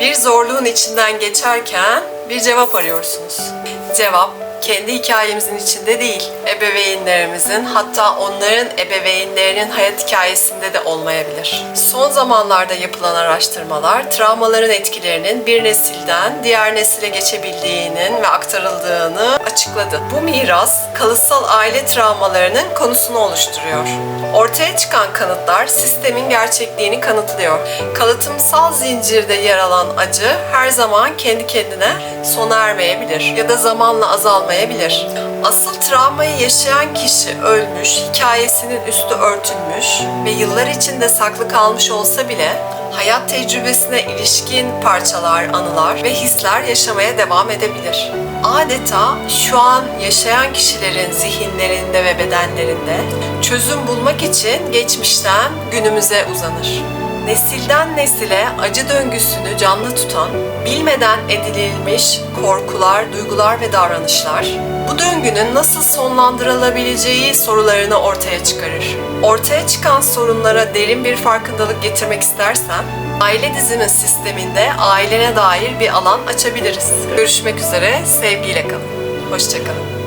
Bir zorluğun içinden geçerken bir cevap arıyorsunuz. Cevap kendi hikayemizin içinde değil, ebeveynlerimizin hatta onların ebeveynlerinin hayat hikayesinde de olmayabilir. Son zamanlarda yapılan araştırmalar travmaların etkilerinin bir nesilden diğer nesile geçebildiğinin ve aktarıldığını açıkladı. Bu miras kalıtsal aile travmalarının konusunu oluşturuyor. Ortaya çıkan kanıtlar sistemin gerçekliğini kanıtlıyor. Kalıtımsal zincirde yer alan acı her zaman kendi kendine sona ermeyebilir ya da zamanla azalmayabilir. Asıl travmayı yaşayan kişi ölmüş, hikayesinin üstü örtülmüş ve yıllar içinde saklı kalmış olsa bile hayat tecrübesine ilişkin parçalar, anılar ve hisler yaşamaya devam edebilir. Adeta şu an yaşayan kişilerin zihinlerinde ve bedenlerinde çözüm bulmak için geçmişten günümüze uzanır. Nesilden nesile acı döngüsünü canlı tutan, bilmeden edinilmiş korkular, duygular ve davranışlar, bu döngünün nasıl sonlandırılabileceği sorularını ortaya çıkarır. Ortaya çıkan sorunlara derin bir farkındalık getirmek istersen, aile dizimi sisteminde ailene dair bir alan açabiliriz. Görüşmek üzere, sevgiyle kalın. Hoşçakalın.